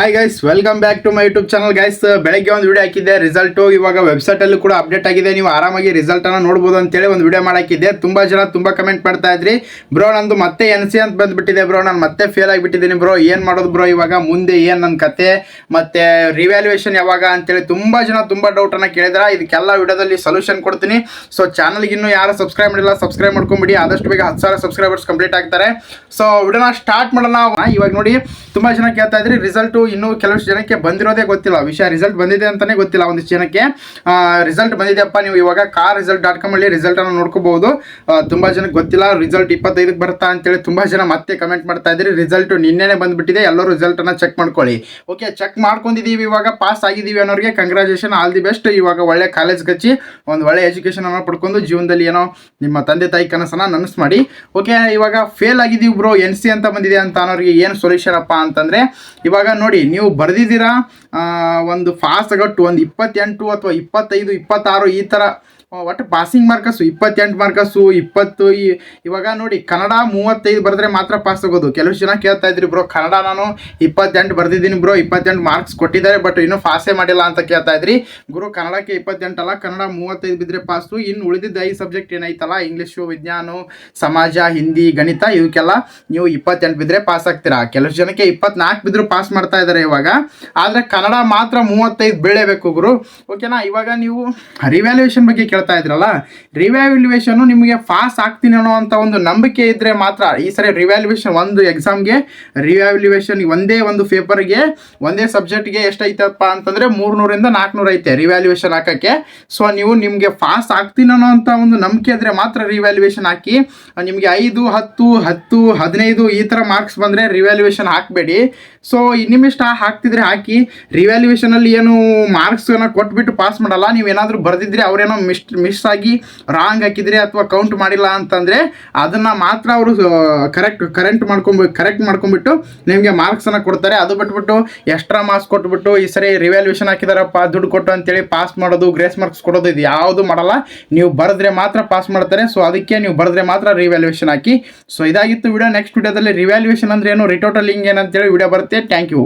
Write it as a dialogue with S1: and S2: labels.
S1: Hi guys welcome back to my YouTube channel guys ಬೆಳಗ್ಗೆ ಒಂದು video ಹಾಕಿದ್ದೆ. Result ಇವಾಗ ವೆಬ್ಸೈಟ್ ಅಲ್ಲೂ ಕೂಡ ಅಪ್ಡೇಟ್ ಆಗಿದೆ. ನೀವು ಆರಾಮಾಗಿ ರಿಸಲ್ಟ್ ಅನ್ನ ನೋಡ್ಬೋದು ಅಂತೇಳಿ ಒಂದು ವಿಡಿಯೋ ಮಾಡಾಕಿದ್ದೆ. ತುಂಬಾ ಜನ ತುಂಬಾ ಕಮೆಂಟ್ ಮಾಡ್ತಾ ಇದ್ರಿ. ಬ್ರೋ ನಂದು ಮತ್ತೆ ಎನ್ ಸಿ ಅಂತ ಬಂದ್ಬಿಟ್ಟಿದೆ ಬ್ರೋ ನಾನು ಮತ್ತೆ ಫೇಲ್ ಆಗಿಬಿಟ್ಟಿದ್ದೀನಿ ಬ್ರೋ ಏನು ಮಾಡೋದು ಬ್ರೋ ಇವಾಗ ಮುಂದೆ ಏನು ನನ್ನ ಕತೆ? ಮತ್ತೆ ರಿವ್ಯಾಲ್ಯೂಯೇಷನ್ ಯಾವಾಗ ಅಂತೇಳಿ ತುಂಬಾ ಜನ ತುಂಬಾ ಡೌಟ್ ಅನ್ನ ಕೇಳಿದ್ರ. ಇದಕ್ಕೆಲ್ಲ ವಿಡಿಯೋದಲ್ಲಿ ಸೊಲ್ಯೂಷನ್ ಕೊಡ್ತೀನಿ. ಸೊ ಇನ್ನೂ ಯಾರು ಸಬ್ಸ್ಕ್ರೈಬ್ ಮಾಡಿಲ್ಲ ಸಬ್ಸ್ಕ್ರೈಬ್ ಮಾಡ್ಕೊಂಬಿಡಿ ಆದಷ್ಟು ಬೇಗ ಹತ್ತು ಸಾವಿರ ಸಬ್ಸ್ಕ್ರೈಬರ್ಸ್ ಕಂಪ್ಲೀಟ್ ಆಗ್ತಾರೆ. ಸೊ ವಿಡಿಯೋನ ಸ್ಟಾರ್ಟ್ ಮಾಡೋಣ. ಇವಾಗ ನೋಡಿ, ತುಂಬಾ ಜನ ಕೇಳ್ತಾ ಇದ್ರಿ. ರಿಸಲ್ಟು ಇನ್ನೂ ಕೆಲವಷ್ಟು ಜನಕ್ಕೆ ಬಂದಿರೋದೇ ಗೊತ್ತಿಲ್ಲ. ವಿಷಯ ರಿಸಲ್ಟ್ ಬಂದಿದೆ ಅಂತಾನೆ ಗೊತ್ತಿಲ್ಲ. ಒಂದಿಷ್ಟು ಜನಕ್ಕೆ ರಿಸಲ್ಟ್ ಬಂದಿದೆಯಪ್ಪ ನೀವು ಇವಾಗ ಕಾರ್ ರಿಸಲ್ಟ್ ಡಾಟ್ ಕಾಮ್ ಅಲ್ಲಿ ರಿಸಲ್ಟ್ ಅನ್ನು ನೋಡ್ಕೋಬಹುದು. ತುಂಬಾ ಜನಕ್ಕೆ ಗೊತ್ತಿಲ್ಲ. ರಿಸಲ್ಟ್ ಇಪ್ಪತ್ತೈದಕ್ಕೆ ಬರುತ್ತಾ ಅಂತೇಳಿ ತುಂಬಾ ಜನ ಮತ್ತೆ ಕಮೆಂಟ್ ಮಾಡ್ತಾ ಇದ್ದೀರಿ. ರಿಸಲ್ಟ್ ನಿನ್ನೆನೆ ಬಂದ್ಬಿಟ್ಟಿದೆ. ಎಲ್ಲರೂ ರಿಸಲ್ಟ್ ಅನ್ನ ಚೆಕ್ ಮಾಡ್ಕೊಳ್ಳಿ. ಓಕೆ ಚೆಕ್ ಮಾಡ್ಕೊಂಡಿದೀವಿ ಇವಾಗ. ಪಾಸ್ ಆಗಿದೀವಿ ಅನ್ನೋರಿಗೆ ಕಂಗ್ರಾಚುಲೇಷನ್ ಆಲ್ ದಿ ಬೆಸ್ಟ್ ಇವಾಗ ಒಳ್ಳೆ ಕಾಲೇಜ್ ಕಚ್ಚಿ ಒಂದು ಒಳ್ಳೆ ಎಜುಕೇಶನ್ ಅನ್ನ ಪಡ್ಕೊಂಡು ಜೀವನದಲ್ಲಿ ಏನೋ ನಿಮ್ಮ ತಂದೆ ತಾಯಿ ಕನಸನ್ನ ನನಸು ಮಾಡಿ. ಓಕೆ ಇವಾಗ ಫೇಲ್ ಆಗಿದೀವಿ ಬ್ರೋ ಎನ್ ಸಿ ಅಂತ ಬಂದಿದೆ ಅಂತ ಅನ್ನೋರಿಗೆ ಏನು ಸೊಲ್ಯೂಷನ್ ಅಪ್ಪ ಅಂತಂದ್ರೆ, ಇವಾಗ ನೋಡಿ ನೀವು ಬರೆದಿದ್ದೀರಾ? ಒಂದು ಫಾಸ್ಟ್ ಗಟ್ಟು ಒಂದು ಇಪ್ಪತ್ತೆಂಟು ಅಥವಾ ಇಪ್ಪತ್ತೈದು ಇಪ್ಪತ್ತಾರು ಈ ಥರ ಒಟ್ಟು ಪಾಸಿಂಗ್ ಮಾರ್ಕಸ್ಸು ಇಪ್ಪತ್ತೆಂಟು ಮಾರ್ಕಸ್ಸು ಇಪ್ಪತ್ತು ಈ- ಇವಾಗ ನೋಡಿ, ಕನ್ನಡ ಮೂವತ್ತೈದು ಬರೆದ್ರೆ ಮಾತ್ರ ಪಾಸ್ ಆಗೋದು. ಕೆಲವು ಜನ ಕೇಳ್ತಾ ಇದ್ರಿ, ಬ್ರೋ, ಕನ್ನಡ ನಾನು ಇಪ್ಪತ್ತೆಂಟು ಬರೆದಿದ್ದೀನಿ, ಬ್ರೋ, ಇಪ್ಪತ್ತೆಂಟು ಮಾರ್ಕ್ಸ್ ಕೊಟ್ಟಿದ್ದಾರೆ ಬಟ್ ಇನ್ನೂ ಪಾಸೇ ಮಾಡಿಲ್ಲ ಅಂತ ಕೇಳ್ತಾ ಇದ್ರಿ. ಗುರು, ಕನ್ನಡಕ್ಕೆ ಇಪ್ಪತ್ತೆಂಟಲ್ಲ ಕನ್ನಡ ಮೂವತ್ತೈದು ಬಿದ್ದರೆ ಪಾಸು ಇನ್ನು ಉಳಿದಿದ್ದ ಐದು ಸಬ್ಜೆಕ್ಟ್ ಏನೈತಲ್ಲ ಇಂಗ್ಲೀಷು ವಿಜ್ಞಾನ, ಸಮಾಜ, ಹಿಂದಿ, ಗಣಿತ, ಇವಕ್ಕೆಲ್ಲ ನೀವು ಇಪ್ಪತ್ತೆಂಟು ಬಿದ್ದರೆ ಪಾಸ್ ಆಗ್ತೀರಾ. ಕೆಲವು ಜನಕ್ಕೆ ಇಪ್ಪತ್ನಾಲ್ಕು ಬಿದ್ದರೂ ಪಾಸ್ ಮಾಡ್ತಾ ಇದ್ದಾರೆ ಇವಾಗ. ಆದರೆ ಕನ್ನಡ ಮಾತ್ರ ಮೂವತ್ತೈದು ಬೀಳೇಬೇಕು ಗುರು. ಓಕೆನಾ? ಇವಾಗ ನೀವು ರಿವ್ಯಾಲ್ಯೂಯೇಷನ್ ಬಗ್ಗೆ ಕೇಳ್ತಾ ಇದ್ರಲ್ಲ ರಿವ್ಯಾಲ್ಯೂಯೇಷನ್ ನಿಮಗೆ ಪಾಸ್ ಆಗ್ತೀನಿ ಅನ್ನೋ ಅಂತ ಒಂದು ನಂಬಿಕೆ ಇದ್ರೆ ಮಾತ್ರ ಈ ಸರಿ ರಿವ್ಯಾಲ್ಯೂಯೇಷನ್ ಒಂದು ಎಕ್ಸಾಮ್ಗೆ ರಿವ್ಯಾಲ್ಯೂಯೇಷನ್ ಒಂದೇ ಒಂದು ಪೇಪರ್ಗೆ ಒಂದೇ ಸಬ್ಜೆಕ್ಟ್ಗೆ ಎಷ್ಟೈತಪ್ಪ ಅಂತಂದ್ರೆ ಮೂರ್ನೂರಿಂದ ನಾಲ್ಕುನೂರು ಐತೆ ರಿವ್ಯಾಲ್ಯೂಯೇಷನ್ ಹಾಕಕ್ಕೆ. ಸೊ ನೀವು ನಿಮಗೆ ಪಾಸ್ ಆಗ್ತೀನಿ ಅನ್ನೋ ಅಂತ ಒಂದು ನಂಬಿಕೆ ಇದ್ರೆ ಮಾತ್ರ ರಿವ್ಯಾಲ್ಯೂಯೇಷನ್ ಹಾಕಿ, ನಿಮಗೆ ಐದು, ಹತ್ತು ಹತ್ತು, ಹದಿನೈದು ಈ ಥರ ಮಾರ್ಕ್ಸ್ ಬಂದರೆ ರಿವ್ಯಾಲ್ಯೂಯೇಷನ್ ಹಾಕಬೇಡಿ. ಸೊ ನಿಮ್ಮಿಷ್ಟ ಹಾಕ್ತಿದ್ರೆ ಹಾಕಿ ರಿವ್ಯಾಲ್ಯೂಯೇಷನಲ್ಲಿ ಏನು ಮಾರ್ಕ್ಸ್ ಏನೋ ಕೊಟ್ಬಿಟ್ಟು ಪಾಸ್ ಮಾಡಲ್ಲ, ನೀವೇನಾದರೂ ಬರೆದಿದ್ರೆ ಅವ್ರೇನೋ ಮಿಸ್ ಮಿಸ್ ಆಗಿ ರಾಂಗ್ ಹಾಕಿದ್ರೆ ಅಥವಾ ಕೌಂಟ್ ಮಾಡಿಲ್ಲ ಅಂತಂದರೆ ಅದನ್ನು ಮಾತ್ರ ಅವರು ಕರೆಕ್ಟ್ ಕರೆಂಟ್ ಮಾಡ್ಕೊಂಬ ಕರೆಕ್ಟ್ ಮಾಡ್ಕೊಂಬಿಟ್ಟು ನಿಮಗೆ ಮಾರ್ಕ್ಸನ್ನು ಕೊಡ್ತಾರೆ. ಅದು ಬಿಟ್ಬಿಟ್ಟು ಎಕ್ಸ್ಟ್ರಾ ಮಾರ್ಕ್ಸ್ ಕೊಟ್ಬಿಟ್ಟು ಈ ಸರಿ ರಿವ್ಯಾಲ್ಯೂಷನ್ ಹಾಕಿದಾರಪ್ಪ, ದುಡ್ಡು ಕೊಟ್ಟು ಅಂತೇಳಿ ಪಾಸ್ ಮಾಡೋದು ಗ್ರೇಸ್ ಮಾರ್ಕ್ಸ್ ಕೊಡೋದು ಇದು ಯಾವುದು ಮಾಡಲ್ಲ. ನೀವು ಬರೆದ್ರೆ ಮಾತ್ರ ಪಾಸ್ ಮಾಡ್ತಾರೆ. ಸೊ ಅದಕ್ಕೆ ನೀವು ಬರೆದ್ರೆ ಮಾತ್ರ ರಿವ್ಯಾಲ್ಯೂಷನ್ ಹಾಕಿ. ಸೊ ಇದಾಗಿತ್ತು ವಿಡಿಯೋ ನೆಕ್ಸ್ಟ್ ವಿಡಿಯೋದಲ್ಲಿ ರಿವ್ಯಾಲ್ಯೂಷನ್ ಅಂದ್ರೆ ಏನು? ರಿಟೋಟಲಿಂಗ್ ಏನಂತೇಳಿ ವಿಡಿಯೋ ಬರುತ್ತೆ. Thank you